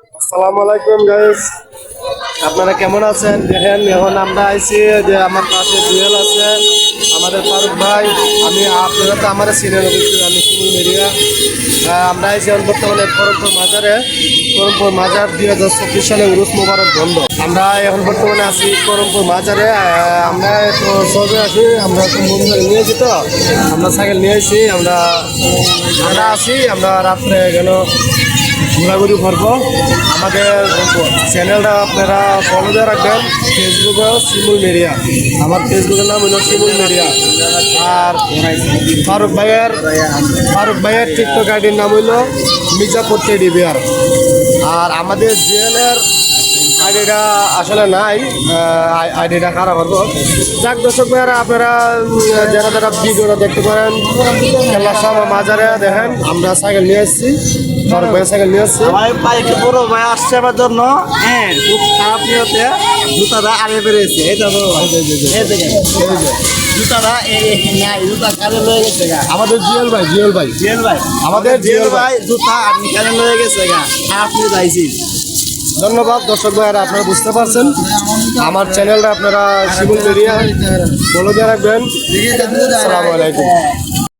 আসসালামু আলাইকুম গাইস আপনারা কেমন আছেন? দেখেন, এখন আমরা আইছি যে আমার পাশে জুয়েল আছে, আমাদের ফারুক ভাই। আমি, আপনারা তো আমার সিনিয়র আমি সুমুল মেরিয়া আমরা আইছি এখন বর্তমানে করমপুর মাজারে। করমপুর মাজার দুই হাজার চব্বিশ সালে উরুস মোবারক বন্ধ। আমরা এখন বর্তমানে আছি করমপুর মাজারে। আমরা সবে আছি আমরা মোবাইল নিয়েছি তো, আমরা সাইকেল নিয়েছি আমরা আমরা আসি, আমরা রাত্রে কেন ঘোরাঘুরি করব। আমাদের চ্যানেলটা আপনারা ফলো দিয়ে রাখবেন ফেসবুকে শিমুল মেরিয়া আমার ফেসবুকের নাম হলো শিমুল মেরিয়া আর ফারুক ভাইয়ের ফারুক ভাইয়ের টিকটক আইডির নাম হইল মির্জাপুর টেডি বিয়ার। আর আমাদের জিএলের আইডিটা আসলে নাই আইডিটা খারাপ হতো যাক দর্শক ভাইয়ারা আপনারা যারা যারা ভিডিওটা দেখতে পারেন খেলার সময় মাজারে দেখেন আমরা সাইকেল নিয়ে এসেছি ভাইয়ের সাইকেল নিয়ে এসেছি ভাই বড় ভাই আসছে আমার জন্য। হ্যাঁ খুব খারাপ নিয়তে জুতাটা আগে বেরিয়েছে এই দেখো এই দেখেন জুতাটা নাই জুতা কানে লয়ে গেছে গা। আমাদের জিএল ভাই জিএল ভাই। জিয়াল ভাই। আমাদের জিয়াল জিএল ভাই। ভাই জুতা আপনি কানে লয়ে গেছে গা। আপনি যাইছি ধন্যবাদ, দর্শক ভাইয়ারা, আপনারা বুঝতে পারছেন। আমার চ্যানেলটা আপনারা শিবুল মেরিয়া বলে দিয়ে রাখবেন। আসসালামু আলাইকুম।